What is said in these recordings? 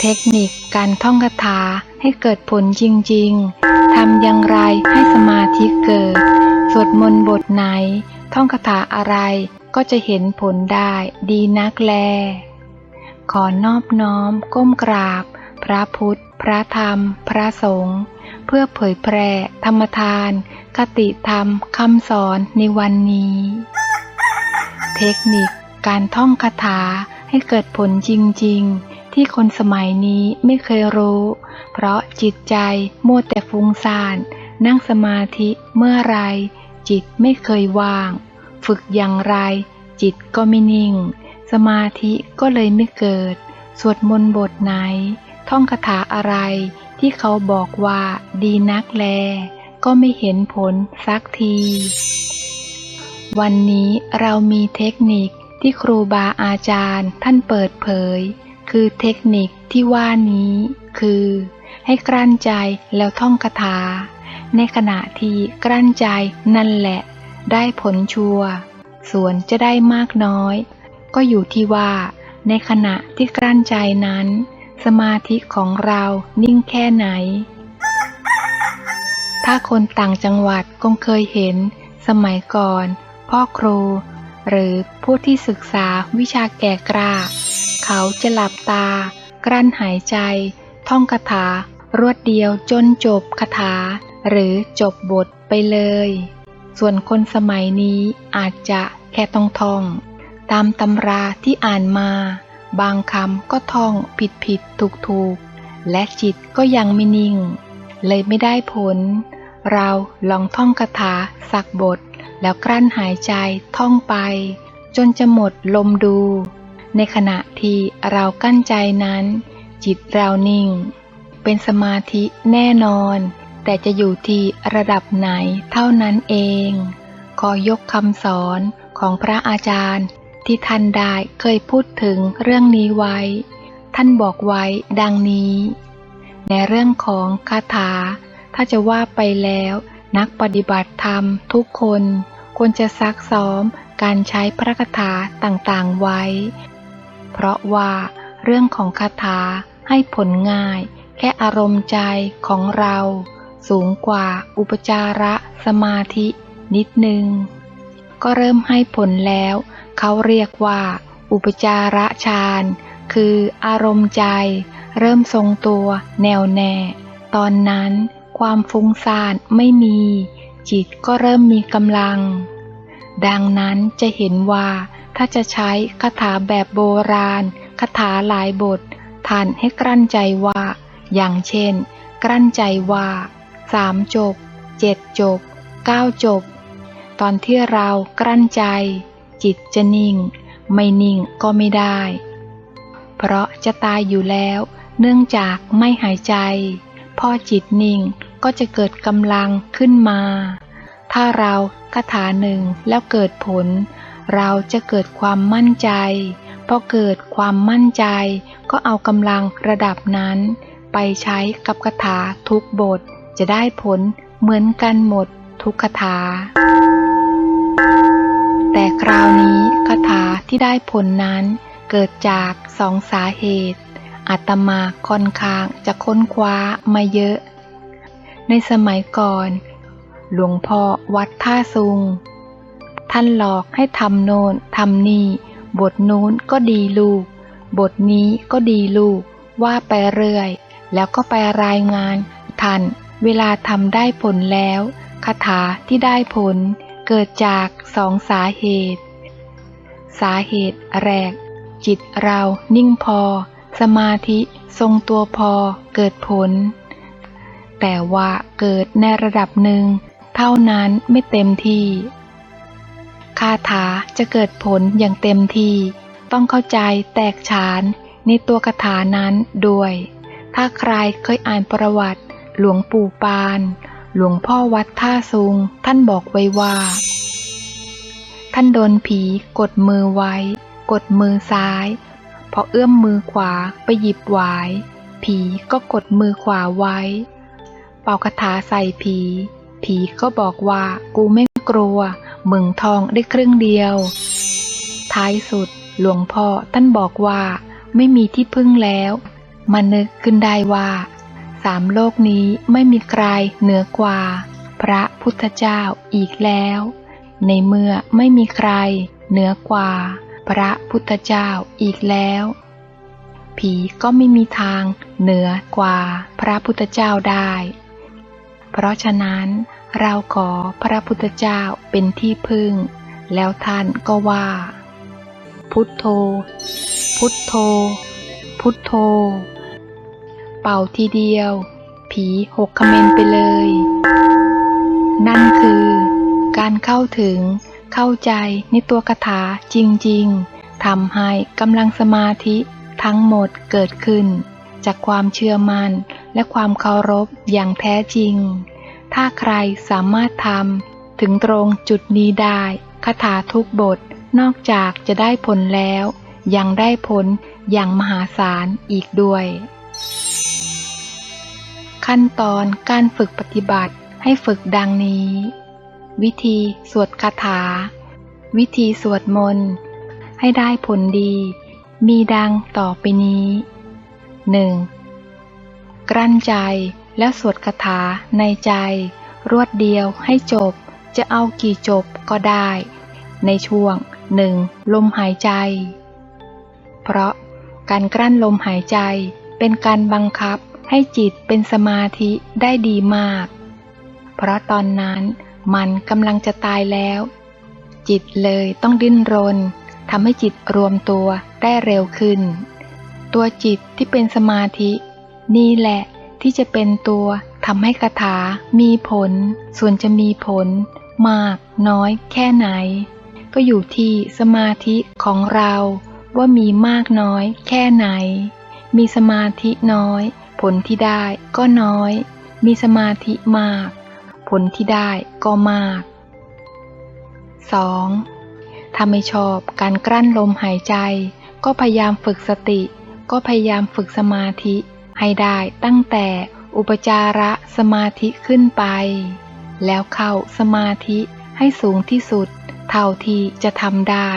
เทคนิคการท่องคาถาให้เกิดผลจริง ๆ ทำอย่างไรให้สมาธิเกิด สวดมนต์บทไหน ท่องคาถาอะไรก็จะเห็นผลได้ดีนักแล ขอนอบน้อมก้มกราบ พระพุทธ พระธรรม พระสงฆ์เพื่อเผยแพร่ธรรมทาน คติธรรมคำสอนในวันนี้ เทคนิคการท่องคาถาให้เกิดผลจริง ๆ ที่คนสมัยนี้ไม่เคยรู้ เพราะจิตใจมัวแต่ฟุ้งซ่าน นั่งสมาธิเมื่อไร จิตไม่เคยว่าง ฝึกอย่างไร จิตก็ไม่นิ่ง สมาธิก็เลยไม่เกิด สวดมนต์บทไหน ท่องคาถาอะไรที่เขาบอกว่าดีนักแล ก็ไม่เห็นผลสักที วันนี้เรามีเทคนิคที่ครูบาอาจารย์ท่านเปิดเผย คือเทคนิคที่ว่านี้คือ ให้กลั้นใจแล้วท่องคาถา ในขณะที่กลั้นใจนั่นแหละ ได้ผลชัวร์ส่วนจะได้มากน้อย ก็อยู่ที่ว่า ในขณะที่กลั้นใจนั้น สมาธิของเรานิ่งแค่ไหน ถ้าคนต่างจังหวัดคงเคยเห็น สมัยก่อน พ่อครู หรือผู้ที่ศึกษาวิชาแก่กล้า เขาจะหลับตา กลั้นหายใจ ท่องคาถารวดเดียวจนจบคาถา หรือจบบทไปเลย ส่วนคนสมัยนี้อาจจะแค่ต้องท่อง ตามตำราที่อ่านมา บางคำก็ท่องผิดผิดถูกถูกและจิตก็ยังไม่นิ่ง เลยไม่ได้ผล เราลองท่องคาถาสักบท แล้วกลั้นหายใจท่องไป จนจะหมดลมดู ในขณะที่เรากั้นใจนั้น จิตเรานิ่ง เป็นสมาธิแน่นอน แต่จะอยู่ที่ระดับไหนเท่านั้นเอง ขอยกคำสอนของพระอาจารย์ ที่ท่านได้เคยพูดถึงเรื่องนี้ไว้ ท่านบอกไว้ดังนี้ ในเรื่องของคาถา ถ้าจะว่าไปแล้วนักปฏิบัติธรรมทุกคนควรจะซักซ้อมการใช้พระคาถาต่างๆไว้ เพราะว่าเรื่องของคาถาให้ผลง่ายแค่อารมณ์ใจของเรา สูงกว่าอุปจาระสมาธินิดนึง ก็เริ่มให้ผลแล้ว เขาเรียกว่า อุปจาระฌานคืออารมณ์ใจ เริ่มทรงตัวแน่วแน่ ตอนนั้นความฟุ้งซ่านไม่มี จิตก็เริ่มมีกำลัง ดังนั้นจะเห็นว่าถ้าจะใช้คาถาแบบโบราณคาถาหลายบท ท่านให้กลั้นใจว่า อย่างเช่น กลั้นใจว่าสามจบเจ็ดจบเก้าจบ ตอนที่เรากลั้นใจ จิตจะนิ่ง ไม่นิ่งก็ไม่ได้ เพราะจะตายอยู่แล้ว เนื่องจากไม่หายใจ พอจิตนิ่งก็จะเกิดกำลังขึ้นมา ถ้าเราคาถาหนึ่งแล้วเกิดผล เราจะเกิดความมั่นใจพอเกิดความมั่นใจ ก็เอากำลังระดับนั้น ไปใช้กับคาถาทุกบท จะได้ผลเหมือนกันหมดทุกคาถา แต่คราวนี้คาถาที่ได้ผลนั้น เกิดจากสองสาเหตุอาตมาค่อนข้างจะค้นคว้ามาเยอะ ในสมัยก่อน หลวงพ่อวัดท่าซุง ท่านหลอกให้ทำโนนทำนี่ บทนู้นก็ดีลูก บทนี้ก็ดีลูก ว่าไปเรื่อย แล้วก็ไปรายงานท่านเวลาทำได้ผลแล้วคาถาที่ได้ผลเกิดจากสองสาเหตุ สาเหตุแรก จิตเรานิ่งพอ สมาธิทรงตัวพอเกิดผล แต่ว่าเกิดในระดับหนึ่ง เท่านั้นไม่เต็มที่ คาถาจะเกิดผลอย่างเต็มที่ ต้องเข้าใจแตกฉานในตัวคาถานั้นด้วย ถ้าใครเคยอ่านประวัติ หลวงปู่ปาน หลวงพ่อวัดท่าซุง ท่านบอกไว้ว่า ท่านโดนผีกดมือไว้ กดมือซ้าย พอเอื้อมมือขวาไปหยิบหวาย ผีก็กดมือขวาไว้ เป่าคาถาใส่ผี ผีก็บอกว่ากูไม่กลัว มึงทองได้ครึ่งเดียว ท้ายสุดหลวงพ่อท่านบอกว่า ไม่มีที่พึ่งแล้วมานึกขึ้นได้ว่า สามโลกนี้ไม่มีใครเหนือกว่า พระพุทธเจ้าอีกแล้ว ในเมื่อไม่มีใครเหนือกว่า พระพุทธเจ้าอีกแล้ว ผีก็ไม่มีทางเหนือกว่าพระพุทธเจ้าได้ เพราะฉะนั้นเราขอพระพุทธเจ้าเป็นที่พึ่ง แล้วท่านก็ว่า พุทโธ พุทโธ พุทโธ เป่าทีเดียว ผีหกเมนไปเลย นั่นคือ การเข้าถึงเข้าใจในตัวคาถาจริง ๆทำให้กำลังสมาธิทั้งหมดเกิดขึ้น จากความเชื่อมั่น และความเคารพอย่างแท้จริง ถ้าใครสามารถทำถึงตรงจุดนี้ได้คาถาทุกบทนอกจากจะได้ผลแล้ว ยังได้ผลอย่างมหาศาลอีกด้วย ขั้นตอนการฝึกปฏิบัติให้ฝึกดังนี้ วิธีสวดคาถา วิธีสวดมนต์ให้ได้ผลดี มีดังต่อไปนี้ 1. กลั้นใจแล้วสวดคาถาในใจ รวดเดียวให้จบ จะเอากี่จบก็ได้ ในช่วงหนึ่งลมหายใจ เพราะการกลั้นลมหายใจเป็นการบังคับให้จิตเป็นสมาธิได้ดีมาก เพราะตอนนั้นมันกำลังจะตายแล้ว จิตเลยต้องดิ้นรนทำให้จิตรวมตัวได้เร็วขึ้น ตัวจิตที่เป็นสมาธิ นี่แหละที่จะเป็นตัวทำให้คาถามีผล ส่วนจะมีผล มากน้อยแค่ไหน ก็อยู่ที่สมาธิของเราว่ามีมากน้อยแค่ไหน มีสมาธิน้อย ผลที่ได้ก็น้อย มีสมาธิมาก ผลที่ได้ก็มาก 2. ถ้าไม่ชอบการกลั้นลมหายใจ ก็พยายามฝึกสติ ก็พยายามฝึกสมาธิ ให้ได้ตั้งแต่อุปจาระสมาธิขึ้นไป แล้วเข้าสมาธิให้สูงที่สุด เท่าที่จะทำได้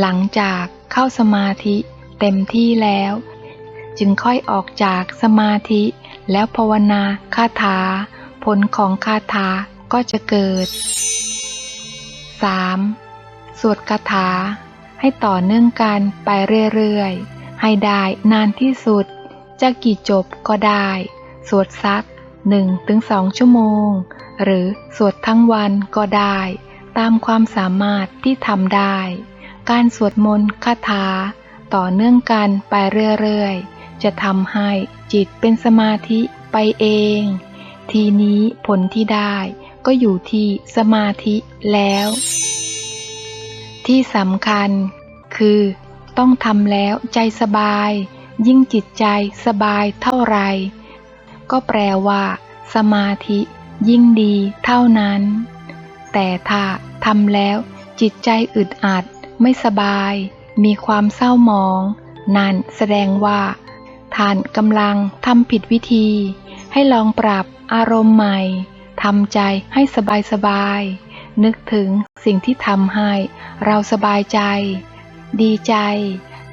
หลังจากเข้าสมาธิเต็มที่แล้ว จึงค่อยออกจากสมาธิแล้วภาวนาคาถา ผลของคาถาก็จะเกิด 3. สวดคาถาให้ต่อเนื่องกันไปเรื่อยๆ ให้ได้นานที่สุด จะกี่จบก็ได้ สวดสักหนึ่งถึงสองชั่วโมง หรือสวดทั้งวันก็ได้ ตามความสามารถที่ทำได้ การสวดมนต์คาถา ต่อเนื่องกันไปเรื่อยๆ จะทำให้จิตเป็นสมาธิไปเอง ทีนี้ผลที่ได้ก็อยู่ที่สมาธิแล้ว ที่สำคัญคือต้องทำแล้วใจสบาย ยิ่งจิตใจสบายเท่าไร ก็แปลว่า สมาธิยิ่งดีเท่านั้น แต่ถ้าทำแล้วจิตใจอึดอัด ไม่สบาย มีความเศร้าหมอง นั่นแสดงว่าท่านกำลังทำผิดวิธี ให้ลองปรับอารมณ์ใหม่ทำใจให้สบายสบาย นึกถึงสิ่งที่ทำให้เราสบายใจ ดีใจ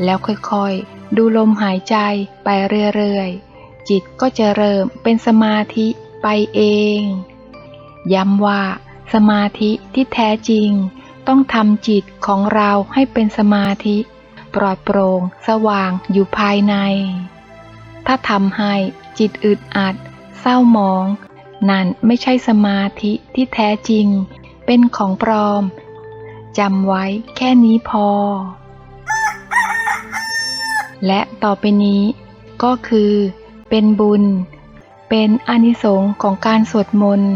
แล้วค่อยๆ ดูลมหายใจไปเรื่อยๆ จิตก็จะเริ่มเป็นสมาธิไปเอง ย้ำว่า สมาธิที่แท้จริง ต้องทำจิตของเราให้เป็นสมาธิ ปลอดโปร่งสว่างอยู่ภายใน ถ้าทำให้จิตอึดอัด เศร้าหมอง นั่นไม่ใช่สมาธิที่แท้จริง เป็นของปลอมจำไว้แค่นี้พอ และต่อไปนี้ก็คือ เป็นบุญ เป็นอนิสงส์ของการสวดมนต์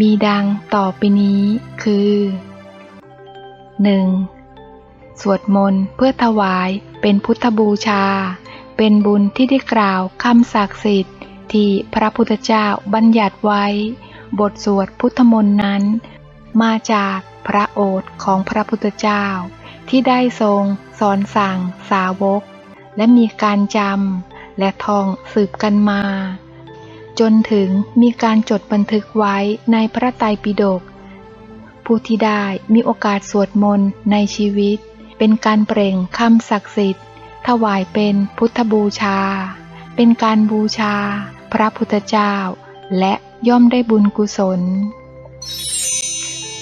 มีดังต่อไปนี้คือ 1. สวดมนต์เพื่อถวายเป็นพุทธบูชา เป็นบุญที่ได้กล่าวคำศักดิ์สิทธิ์ ที่พระพุทธเจ้าบัญญัติไว้ บทสวดพุทธมนต์นั้น มาจากพระโอษของพระพุทธเจ้า ที่ได้ทรงสอนสั่งสาวก และมีการจำและท่องสืบกันมา จนถึงมีการจดบันทึกไว้ในพระไตรปิฎกผู้ที่ได้มีโอกาสสวดมนต์ในชีวิต เป็นการเปล่งคำศักดิ์สิทธิ์ ถวายเป็นพุทธบูชา เป็นการบูชา พระพุทธเจ้า และย่อมได้บุญกุศล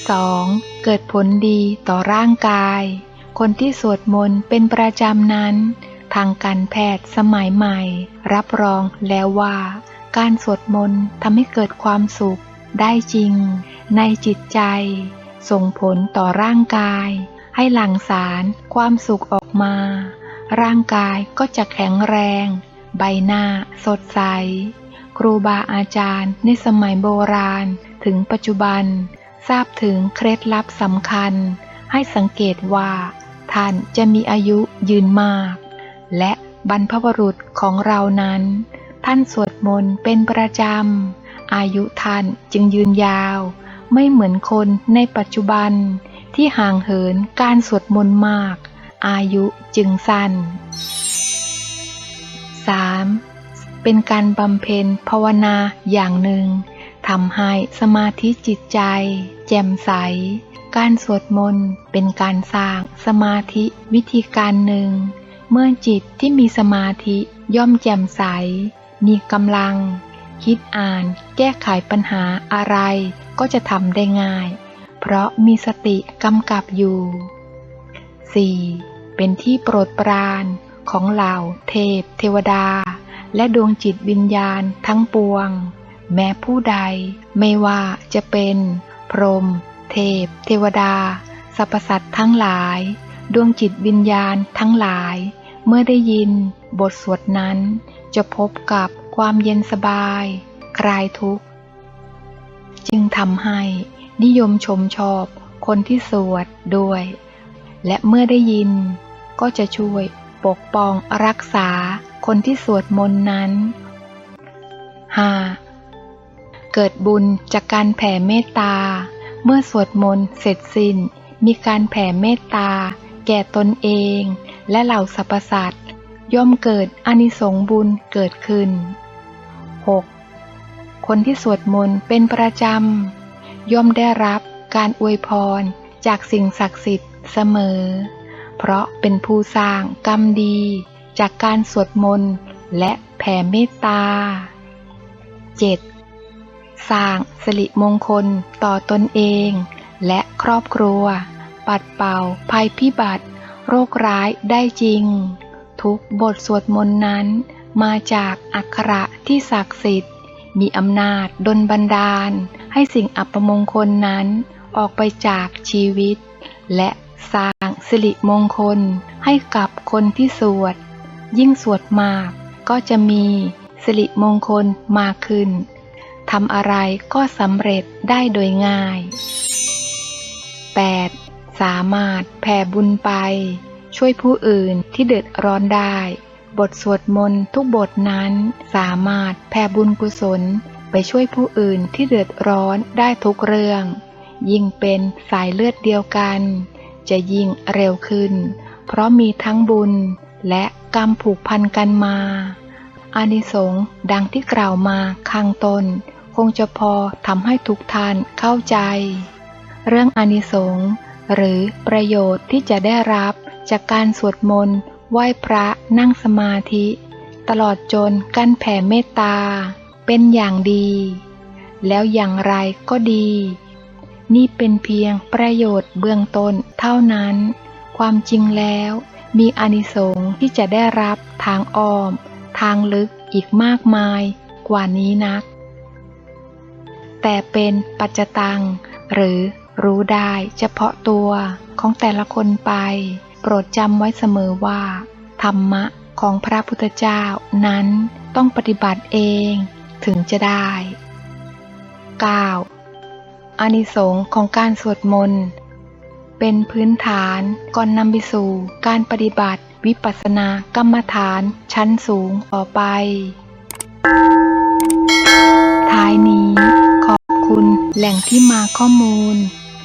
2. เกิดผลดีต่อร่างกาย คนที่สวดมนต์เป็นประจำนั้น ทางการแพทย์สมัยใหม่ รับรองแล้วว่า การสวดมนต์ทำให้เกิดความสุขได้จริง ในจิตใจ ส่งผลต่อร่างกาย ให้หลั่งสารความสุขออกมา ร่างกายก็จะแข็งแรง ใบหน้าสดใส ครูบาอาจารย์ในสมัยโบราณถึงปัจจุบัน ทราบถึงเคล็ดลับสำคัญ ให้สังเกตว่า ท่านจะมีอายุยืนมาก และบรรพบุรุษของเรานั้น ท่านสวดมนต์เป็นประจำ อายุท่านจึงยืนยาว ไม่เหมือนคนในปัจจุบันที่ห่างเหินการสวดมนต์มาก อายุจึงสั้น 3. เป็นการบำเพ็ญภาวนาอย่างหนึ่งทำให้สมาธิจิตใจ แจ่มใส การสวดมนต์เป็นการสร้างสมาธิวิธีการหนึ่ง เมื่อจิตที่มีสมาธิย่อมแจ่มใส มีกำลัง คิดอ่าน แก้ไขปัญหาอะไร ก็จะทำได้ง่าย เพราะมีสติกำกับอยู่ 4. เป็นที่โปรดปรานของเหล่าเทพ เทวดา และดวงจิตวิญญาณทั้งปวง แม้ผู้ใดไม่ว่าจะเป็น พรหมเทพ เทวดาสรรพสัตว์ทั้งหลาย ดวงจิตวิญญาณทั้งหลาย เมื่อได้ยิน บทสวดนั้น จะพบกับความเย็นสบาย คลายทุกข์ จึงทำให้นิยมชมชอบคนที่สวดด้วย และเมื่อได้ยิน ก็จะช่วยปกป้องรักษาคนที่สวดมนต์นั้น 5. เกิดบุญจากการแผ่เมตตา เมื่อสวดมนต์เสร็จสิ้น มีการแผ่เมตตา แก่ตนเอง และเหล่าสรรพสัตว์ย่อมเกิดอนิสงส์บุญเกิดขึ้น 6. คนที่สวดมนต์เป็นประจำ ย่อมได้รับการอวยพรจากสิ่งศักดิ์สิทธิ์เสมอ เพราะเป็นผู้สร้างกรรมดี จากการสวดมนต์และแผ่เมตตา 7. สร้างสิริมงคลต่อตนเอง และครอบครัว ปัดเป่า ภัยพิบัติ โรคร้ายได้จริง ทุกบทสวดมนต์นั้น มาจากอักขระที่ศักดิ์สิทธิ์ มีอำนาจดลบันดาล ให้สิ่งอัปมงคลนั้นออกไปจากชีวิต และสร้างสิริมงคลให้กับคนที่สวด ยิ่งสวดมากก็จะมีสิริมงคลมากขึ้นทำอะไรก็สำเร็จได้โดยง่าย 8. สามารถแผ่บุญไป ช่วยผู้อื่นที่เดือดร้อนได้ บทสวดมนต์ทุกบทนั้นสามารถแผ่บุญกุศลไปช่วยผู้อื่นที่เดือดร้อนได้ทุกเรื่อง ยิ่งเป็นสายเลือดเดียวกัน จะยิ่งเร็วขึ้น เพราะมีทั้งบุญและกรรมผูกพันกันมาอานิสงส์ดังที่กล่าวมาข้างต้น คงจะพอทำให้ทุกท่านเข้าใจ เรื่องอานิสงส์ หรือประโยชน์ที่จะได้รับจากการสวดมนต์ไหว้พระนั่งสมาธิ ตลอดจนการแผ่เมตตา เป็นอย่างดี แล้วอย่างไรก็ดี นี่เป็นเพียงประโยชน์เบื้องต้นเท่านั้น ความจริงแล้วมีอานิสงส์ที่จะได้รับทางอ้อม ทางลึกอีกมากมายกว่านี้นัก แต่เป็นปัจจตังหรือ รู้ได้เฉพาะตัวของแต่ละคนไป โปรดจำไว้เสมอว่า ธรรมะของพระพุทธเจ้านั้นต้องปฏิบัติเองถึงจะได้ 9. อานิสงส์ของการสวดมนต์เป็นพื้นฐานก่อนนำไปสู่การปฏิบัติวิปัสสนากรรมฐานชั้นสูงต่อไป ท้ายนี้ขอบคุณแหล่งที่มาข้อมูล